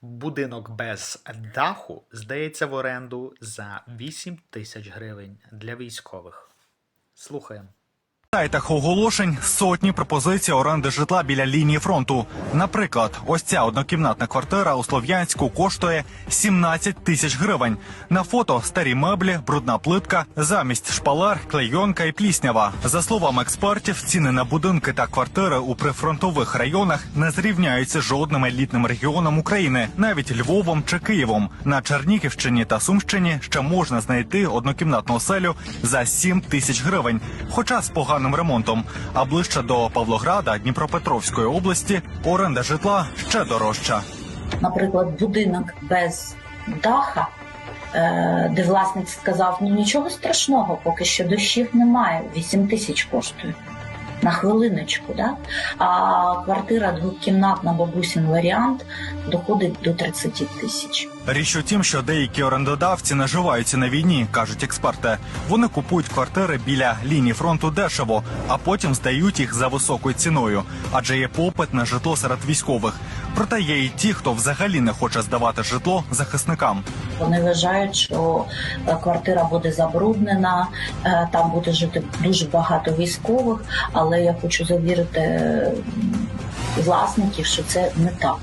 Будинок без даху здається в оренду за 8 тисяч гривень для військових. Слухаємо. Сайтах оголошень сотні пропозицій оренди житла біля лінії фронту. Наприклад, ось ця однокімнатна квартира у Слов'янську коштує 17 тисяч гривень. На фото старі меблі, брудна плитка, замість шпалер, клейонка і пліснява. За словами експертів, ціни на будинки та квартири у прифронтових районах не зрівняються жодним елітним регіоном України, навіть Львовом чи Києвом. На Чернігівщині та Сумщині ще можна знайти однокімнатну оселю за 7 тисяч гривень, хоча з поганим ремонтом. А ближче до Павлограда Дніпропетровської області оренда житла ще дорожча. наприклад, будинок без даха, е, де власник сказав, ну нічого страшного, поки що дощів немає, 8 тисяч коштує. На хвилиночку, да? а квартира двокімнатна бабусін варіант доходить до 30 тисяч. Річ у тім, що деякі орендодавці наживаються на війні, кажуть експерти. Вони купують квартири біля лінії фронту дешево, а потім здають їх за високою ціною, адже є попит на житло серед військових. Проте є і ті, хто взагалі не хоче здавати житло захисникам. Вони вважають, що е, квартира буде забруднена, е, там буде жити дуже багато військових, але я хочу завірити власників, що це не так.